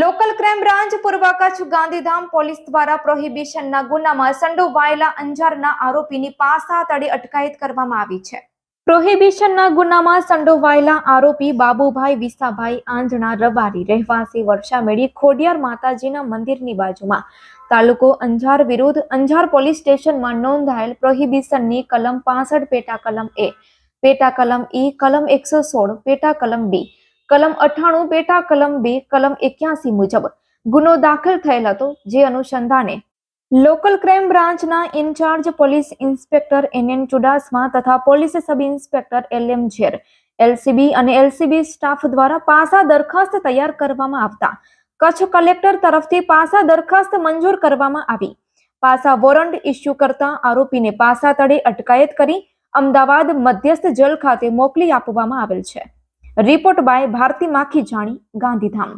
Local crime branch પૂર્વ Kutch Gandhidham police દ્વારા પ્રોહિબિશનના ગુનામાં સંડોવાયેલા અંજારના આરોપીની પાસા તળે અટકાયત કરવામાં આવી છે. પ્રોહિબિશનના ગુનામાં સંડોવાયેલા આરોપી બાબુભાઈ વિસાભાઈ આંજણા રબારી, રહેવાસી વર્ષામેળી ખોડિયાર માતાજીના મંદિરની બાજુમાં. તાલુકો અંજાર વિરુદ્ધ અંજાર પોલીસ સ્ટેશનમાં નોંધાયેલ પ્રોહિબિશનની કલમ પાસઠ, પેટા કલમ એ, પેટા કલમ ઈ, કલમ એકસો સોળ, પેટા કલમ બી. કલમ અઠ્ઠાણું પેટા કલમ બે કલમ એક્યાસી મુજબ ગુનો દાખલ થયેલ હતો, જે અનુસંધાને લોકલ ક્રાઇમ બ્રાન્ચના in charge police inspector N N Chudasama તથા police sub inspector L M Zer, LCB અને એલસીબી સ્ટાફ દ્વારા પાસા દરખાસ્ત તૈયાર કરવામાં આવતા. કચ્છ કલેક્ટર તરફથી પાસા દરખાસ્ત મંજૂર કરવામાં આવી. પાસા વોરંટ ઇસ્યુ કરતા આરોપીને પાસા તળે અટકાયત કરી અમદાવાદ મધ્યસ્થ જેલ ખાતે મોકલી આપવામાં આવેલ છે. રિપોર્ટ બાય ભારતી માખી જાણી ગાંધીધામ.